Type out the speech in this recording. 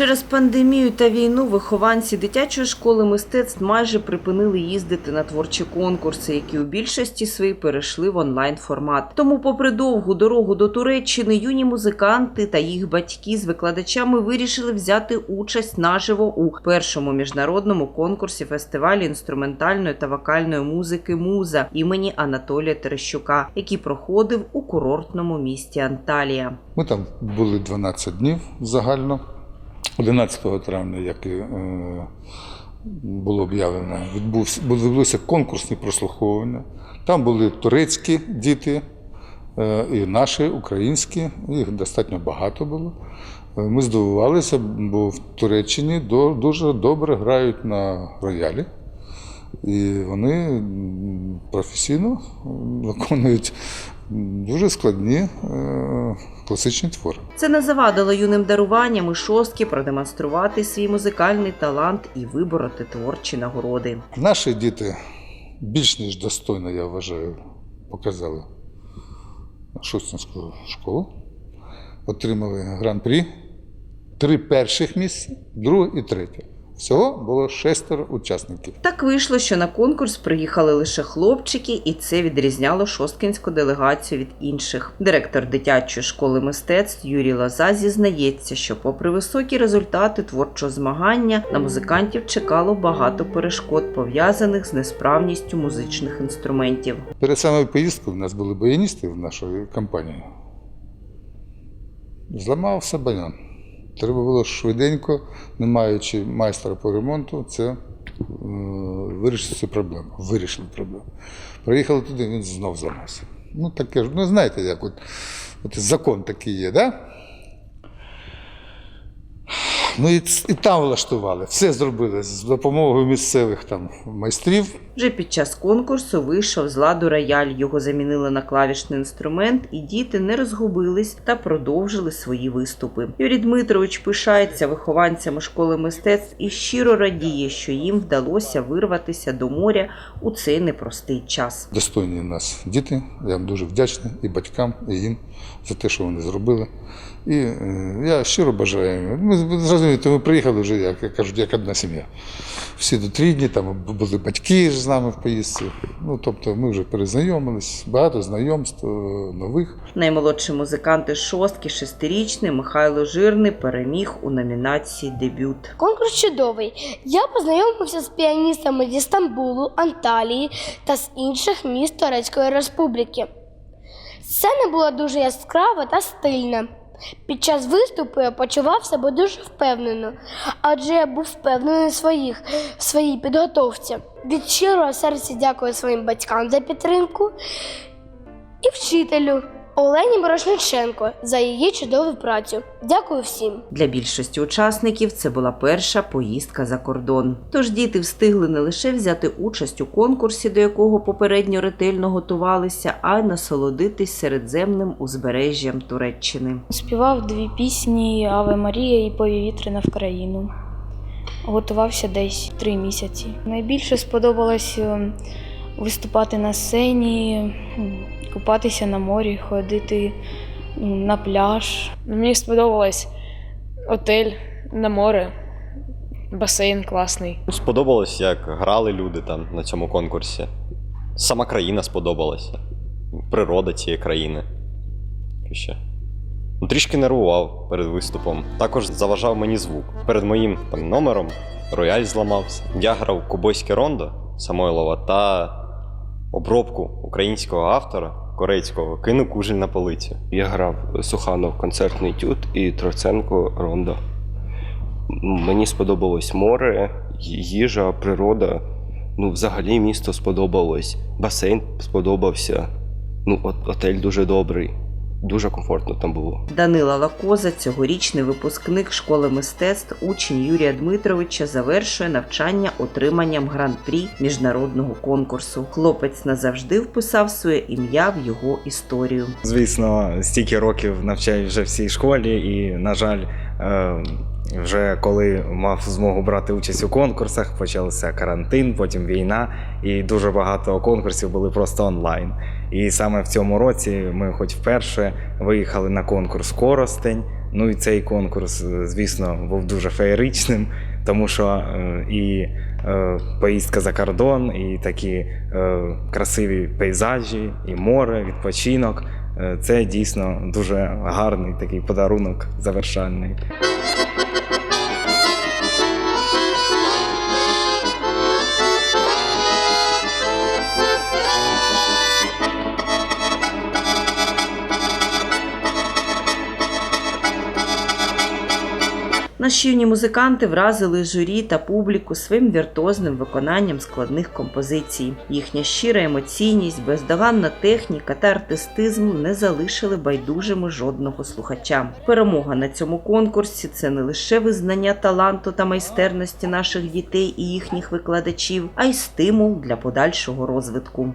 Через пандемію та війну вихованці дитячої школи мистецтв майже припинили їздити на творчі конкурси, які у більшості своїй перейшли в онлайн формат. Тому, попри довгу дорогу до Туреччини, юні музиканти та їх батьки з викладачами вирішили взяти участь наживо у першому міжнародному конкурсі фестивалі інструментальної та вокальної музики Муза імені Анатолія Терещука, який проходив у курортному місті Анталія. Ми там були 12 днів загально. 11 травня, як і е, було об'явлено, відбулися конкурсні прослуховування. Там були турецькі діти, е, і наші, українські, їх достатньо багато було. Е, Ми здивувалися, бо в Туреччині дуже добре грають на роялі. І вони професійно виконують дуже складні е, класичні твори. Це не завадило юним даруванням і шостки продемонструвати свій музикальний талант і вибороти творчі нагороди. Наші діти більш ніж достойно, я вважаю, показали Шостинську школу, отримали гран-прі, три перших місця, друге і третє. Всього було шестеро учасників. Так вийшло, що на конкурс приїхали лише хлопчики, і це відрізняло шосткінську делегацію від інших. Директор дитячої школи мистецтв Юрій Лоза зізнається, що, попри високі результати творчого змагання, на музикантів чекало багато перешкод, пов'язаних з несправністю музичних інструментів. Перед самою поїздкою в нас були баяністи в нашій компанії. Зламався баян. Треба було швиденько, не маючи майстра по ремонту, це е, вирішити цю проблему. Вирішили проблему. Приїхали туди, він знов зламався. Ну, таке ж, ну знаєте, як от, от закон такий є, да? Ну і, і там влаштували, все зробили з допомогою місцевих там майстрів. Вже під час конкурсу вийшов з ладу рояль. Його замінили на клавішний інструмент, і діти не розгубились та продовжили свої виступи. Юрій Дмитрович пишається вихованцями школи мистецтв і щиро радіє, що їм вдалося вирватися до моря у цей непростий час. достойні нас діти. Я вам дуже вдячний і батькам, і їм за те, що вони зробили. І е, я щиро бажаю. Ми ви зрозумієте, ми приїхали вже, як, кажуть, як одна сім'я. Всі до рідні, там були батьки ж з нами в поїздці. Ну, тобто ми вже перезнайомились, багато знайомств е, нових. Наймолодший музикант із шостки, шестирічний Михайло Жирний, переміг у номінації Дебют. Конкурс чудовий. Я познайомився з піаністами зі Стамбулу, Анталії та з інших міст Турецької Республіки. Сцена була дуже яскрава та стильна. Під час виступу я почував себе дуже впевнено, адже я був впевнений своїх, в своїй підготовці. Від щирого серця дякую своїм батькам за підтримку і вчителю Олені Морошниченко за її чудову працю. Дякую всім. Для більшості учасників це була перша поїздка за кордон. Тож діти встигли не лише взяти участь у конкурсі, до якого попередньо ретельно готувалися, а й насолодитись середземним узбережжям Туреччини. Співав дві пісні Аве Марія і Повітряна в країну. Готувався десь три місяці. Найбільше сподобалось е, виступати на сцені, купатися на морі, ходити на пляж. Мені сподобалось отель на море, басейн класний. Сподобалось, як грали люди там на цьому конкурсі. Сама країна сподобалася. Природа цієї країни. Ще? Ну, Трішки нервував перед виступом. Також заважав мені звук. Перед моїм там, номером рояль зламався. Я грав кубойське рондо Самойлова та обробку українського автора корейського кину кужель на полицю. Я грав Суханов концертний тют і Троценко Рондо. Мені сподобалось море, їжа, природа. Ну, взагалі місто сподобалось. Басейн сподобався. Ну, от, отель дуже добрий. Дуже комфортно там було. Данила Лакоза, цьогорічний випускник школи мистецтв, учень Юрія Дмитровича, завершує навчання отриманням гран-прі міжнародного конкурсу. Хлопець назавжди вписав своє ім'я в його історію. Звісно, стільки років навчаюсь вже в цій школі, і, на жаль, е, вже коли мав змогу брати участь у конкурсах, почався карантин, потім війна, і дуже багато конкурсів були просто онлайн. І саме в цьому році ми, хоч вперше, виїхали на конкурс Коростень Ну і цей конкурс, е, звісно, був дуже феєричним, тому що е, і е, поїздка за кордон, і такі красиві пейзажі, і море, відпочинок. Це дійсно дуже гарний такий подарунок завершальний. Наші музиканти вразили журі та публіку своїм віртуозним виконанням складних композицій. Їхня щира емоційність, бездоганна техніка та артистизм не залишили байдужими жодного слухача. Перемога на цьому конкурсі це не лише визнання таланту та майстерності наших дітей і їхніх викладачів, а й стимул для подальшого розвитку.